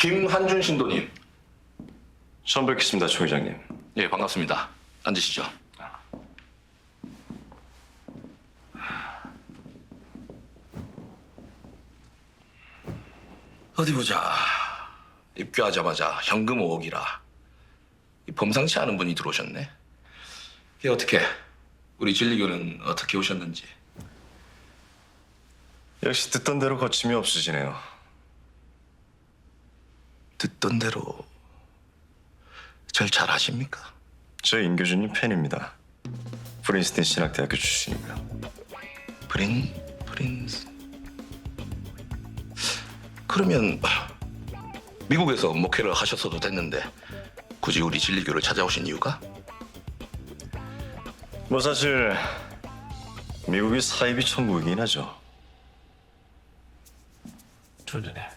김한준 신도님. 처음 뵙겠습니다, 조 회장님. 예, 반갑습니다. 앉으시죠. 어디 보자. 입교하자마자 현금 5억이라. 이 범상치 않은 분이 들어오셨네. 이게 어떻게? 우리 진리교는 어떻게 오셨는지. 역시 듣던 대로 거침이 없으시네요. 듣던 대로 절잘 아십니까? 저 임교주님 팬입니다. 프린스턴 신학대학교 출신이고요. 프린 프린스. 그러면 미국에서 목회를 하셨어도 됐는데 굳이 우리 진리교를 찾아오신 이유가? 뭐 사실 미국이 사이비 천국이긴 하죠. 조전해.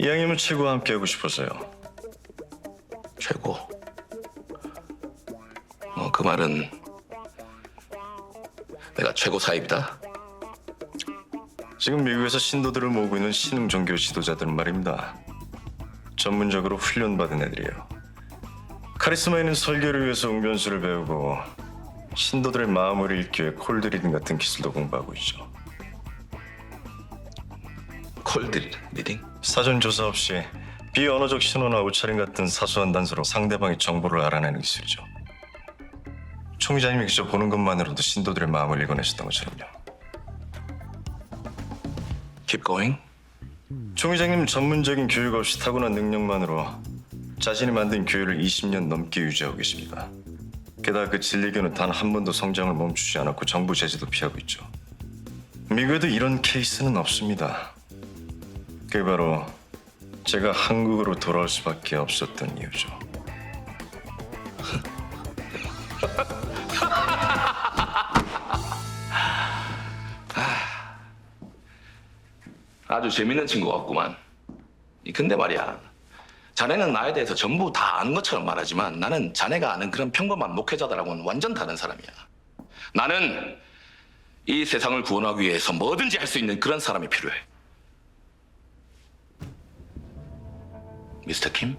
이왕이면 최고와 함께하고 싶어서요. 최고. 어, 그 말은 내가 최고 사입이다. 지금 미국에서 신도들을 모으고 있는 신흥 종교 지도자들은 말입니다. 전문적으로 훈련받은 애들이에요. 카리스마 있는 설교를 위해서 웅변수를 배우고 신도들의 마음을 읽기 위해 콜드리딩 같은 기술도 공부하고 있죠. 콜드 리딩? 사전 조사 없이 비언어적 신호나 옷차림 같은 사소한 단서로 상대방의 정보를 알아내는 기술이죠. 총 회장님이 직접 보는 것만으로도 신도들의 마음을 읽어내셨던 것처럼요. Keep going. 총 회장님 전문적인 교육 없이 타고난 능력만으로 자신이 만든 교회를 20년 넘게 유지하고 계십니다. 게다가 그 진리교는 단 한 번도 성장을 멈추지 않았고 정부 제재도 피하고 있죠. 미국에도 이런 케이스는 없습니다. 그게 바로 제가 한국으로 돌아올 수밖에 없었던 이유죠. 아주 재밌는 친구 같구만. 이 근데 말이야. 자네는 나에 대해서 전부 다 아는 것처럼 말하지만 나는 자네가 아는 그런 평범한 목회자들하고는 완전 다른 사람이야. 나는 이 세상을 구원하기 위해서 뭐든지 할 수 있는 그런 사람이 필요해. 미스터 킴,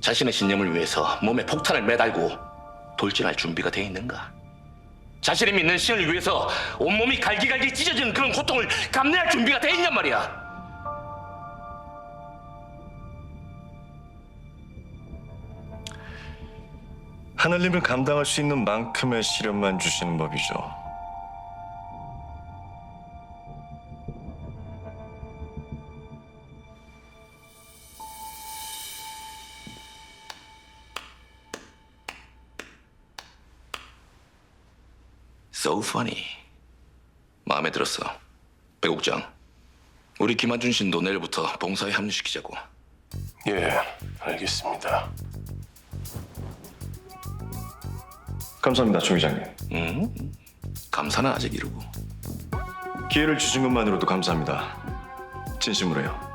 자신의 신념을 위해서 몸에 폭탄을 매달고 돌진할 준비가 돼 있는가? 자신이 믿는 신을 위해서 온몸이 갈기갈기 찢어지는 그런 고통을 감내할 준비가 돼 있냔 말이야. 하늘님을 감당할 수 있는 만큼의 시련만 주시는 법이죠. So funny. 마음에 들었어. 배국장. 우리 김한준 신도 내일부터 봉사에 합류시키자고. 예, 알겠습니다. 감사합니다, 조 회장님. 응? 감사는 아직 이르고. 기회를 주신 것만으로도 감사합니다. 진심으로요.